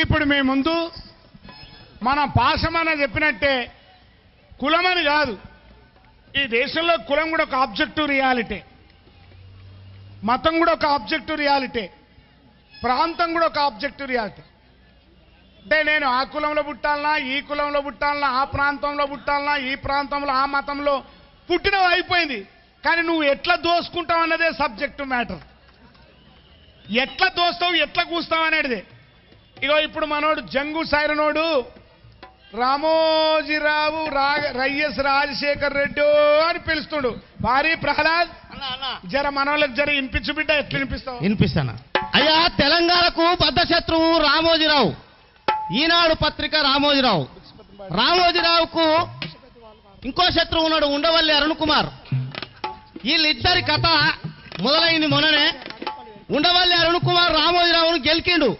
ఇప్పుడు మీ ముందు మన పాశమని చెప్పినట్టే కులమని కాదు. ఈ దేశంలో కులం కూడా ఒక ఆబ్జెక్టివ్ రియాలిటీ. మతం కూడా ఒక ఆబ్జెక్టివ్ రియాలిటీ. ప్రాంతం కూడా ఒక ఆబ్జెక్టివ్ రియాలిటీ. అంటే నేను ఆ కులంలో పుట్టాలనా ఈ కులంలో పుట్టాలనా ఆ ప్రాంతంలో పుట్టాలనా ఈ ప్రాంతంలో ఆ మతంలో పుట్టినవి అయిపోయింది. కానీ నువ్వు ఎట్లా దోసుకుంటావు అన్నదే సబ్జెక్టు మ్యాటర్ ఎట్లా దోస్తావు ఎట్లా కూస్తావు అనేది ఇగో ఇప్పుడు మనోడు జంగు సైరనోడు రామోజీరావు రా వైఎస్ రాజశేఖర్ రెడ్డి అని పిలుస్తుడు. భారీ ప్రహ్లాద్ జర మనోళ్ళకి జర వినిపించు బిడ్డ ఎట్లా వినిపిస్తావు? వినిపిస్తాను? అయ్యా తెలంగాణకు బద్ధ శత్రువు రామోజీరావు. ఈనాడు పత్రిక రామోజీరావు. రామోజీరావుకు ఇంకో శత్రువు ఉన్నాడు ఉండవల్లి అరుణ్ కుమార్. వీళ్ళిద్దరి కథ మొదలైంది మొన్ననే. ఉండవల్లి అరుణ్ కుమార్ రామోజీరావును గెలికిండు.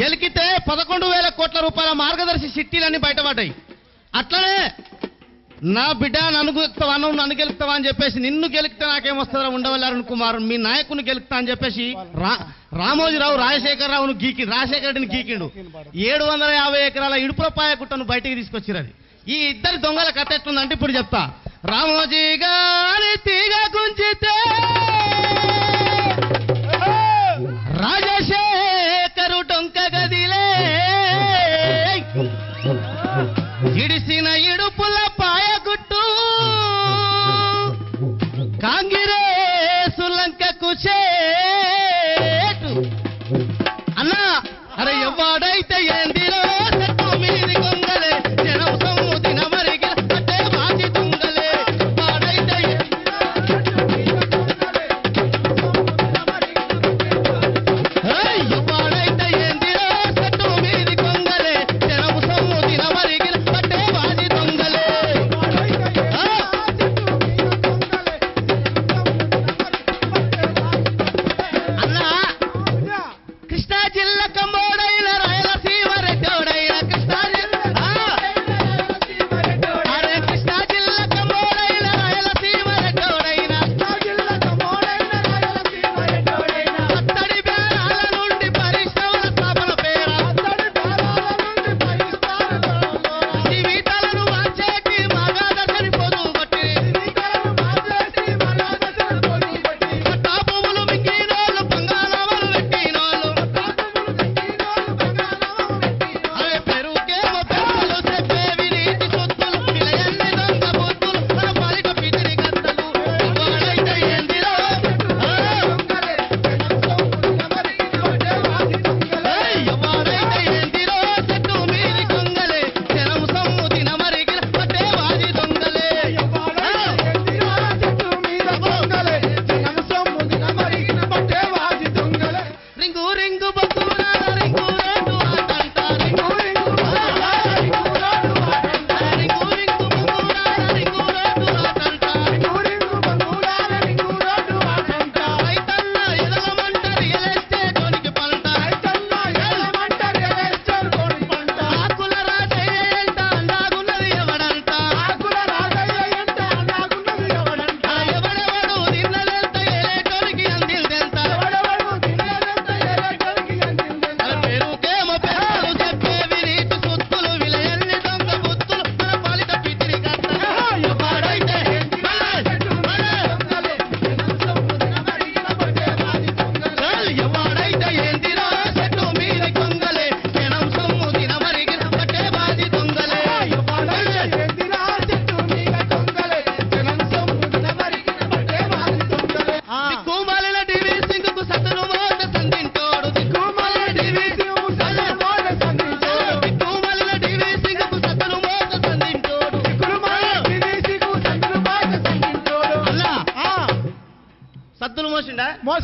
గెలికితే పదకొండు వేల కోట్ల రూపాయల మార్గదర్శి సిట్టీలన్నీ బయటపడ్డాయి. అట్లనే నా బిడ్డ నన్ను గెలుస్తావా నువ్వు నన్ను గెలుస్తావా అని చెప్పేసి నిన్ను గెలికితే నాకేం వస్తుందా ఉండవల్లి అరుణ్ కుమార్ మీ నాయకుని గెలుస్తా అని చెప్పేసి రామోజీరావు రాజశేఖరరావును గీకి రాజశేఖర రెడ్డిని గీకిండు. ఏడు వందల యాభై ఎకరాల ఇడుపులపాయ గుట్టను బయటికి తీసుకొచ్చిరు అది. ఈ ఇద్దరి దొంగల కథ ఎట్లుందంటే ఇప్పుడు చెప్తా. రామోజీ గారి తీగ గుంజితే రాజశేఖరు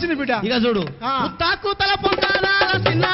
మోసింది బిడ్డ ఇక చూడు. ఉత్తాకు తల పొంటానాల చిన్న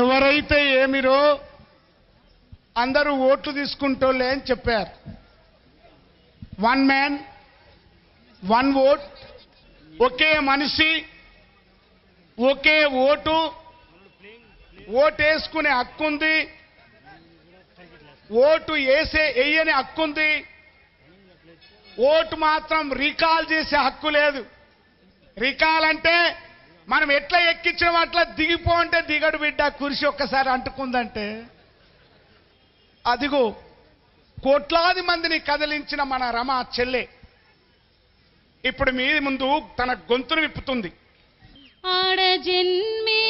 ఎవరైతే ఏమిరో అందరూ ఓట్లు తీసుకుంటోళ్ళే అని చెప్పారు. వన్ మ్యాన్ వన్ ఓట్ ఒకే మనిషి ఒకే ఓటు ఓటేసుకునే హక్కు ఉంది ఓటు వేసే వేయని హక్కు ఉంది ఓటు మాత్రం రీకాల్ చేసే హక్కు లేదు. రీకాల్ అంటే మనం ఎట్లా ఎక్కించడం అట్లా దిగిపో అంటే దిగడు బిడ్డ కురిసి ఒక్కసారి అంటుకుందంటే అదిగో కోట్లాది మందిని కదిలించిన మన రమ చెల్లె. ఇప్పుడు మీ ముందు తన గొంతును విప్పుతుంది. ఆడ జన్మే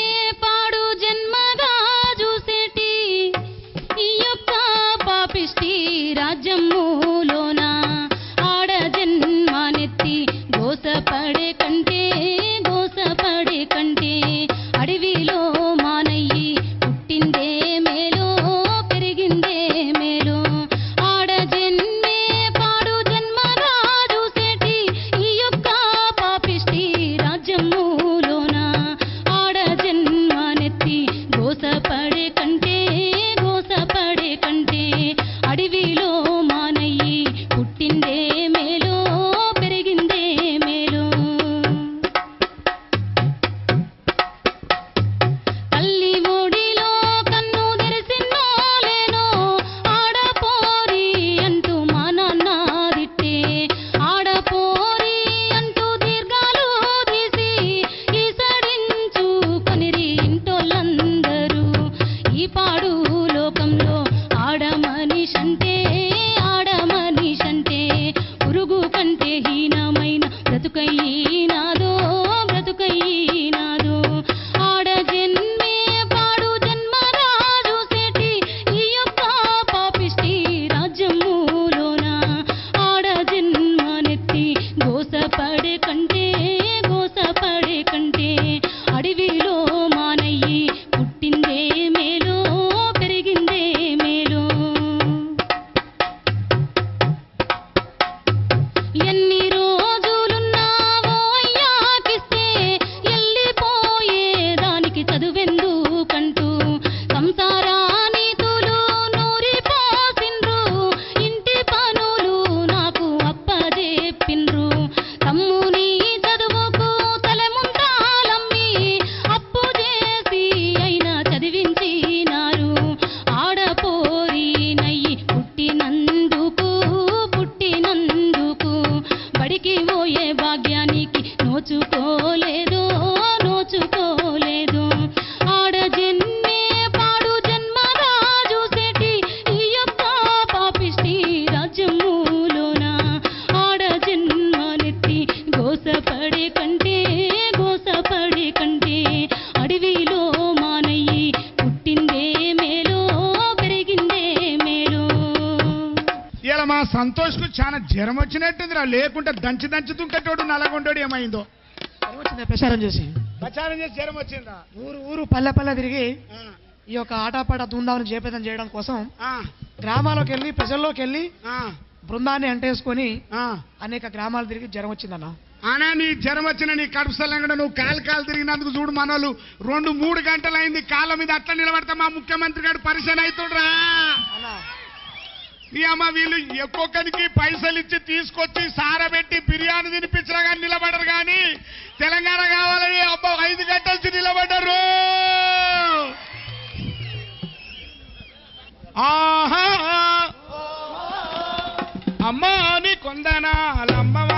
సంతోష్కు చాలా జ్వరం వచ్చినట్టుందిరా. లేకుంటే దంచి దంచి తుంకటోడు నల్లగొండోడు ఏమైందో. వచ్చింది? ప్రచారం చేసి. ప్రచారం చేసి జ్వరం వచ్చిందా? ఊరు ఊరు పల్లె పల్లె తిరిగి ఈ యొక్క ఆటపాట ధూంధాలను జయప్రదం చేయడం కోసం గ్రామాలకు వెళ్ళి ప్రజల్లోకి వెళ్ళి ఆ, బృందాన్ని అంటేసుకొని ఆ. అనేక గ్రామాలు తిరిగి జ్వరం వచ్చిందన్న. అనా నీ జ్వరం వచ్చిన నీ కడుపు సల్లంగా నువ్వు కాలు కాలు తిరిగినందుకు చూడు మనోళ్ళు రెండు మూడు గంటలు అయింది కాళ్ళ మీద అట్లా నిలబడితే మా ముఖ్యమంత్రి గారు పరిచయం అవుతుండ్రా. నీ అమ్మ వీళ్ళు ఒక్కొక్కరికి పైసలు ఇచ్చి తీసుకొచ్చి సారబెట్టి బిర్యానీ తినిపించినా కానీ నిలబడరు కానీ. తెలంగాణ కావాలని అబ్బా ఐదు గంటలకి నిలబడ్డరు. ఆహా. అమ్మా నీ కొందనాలమ్మ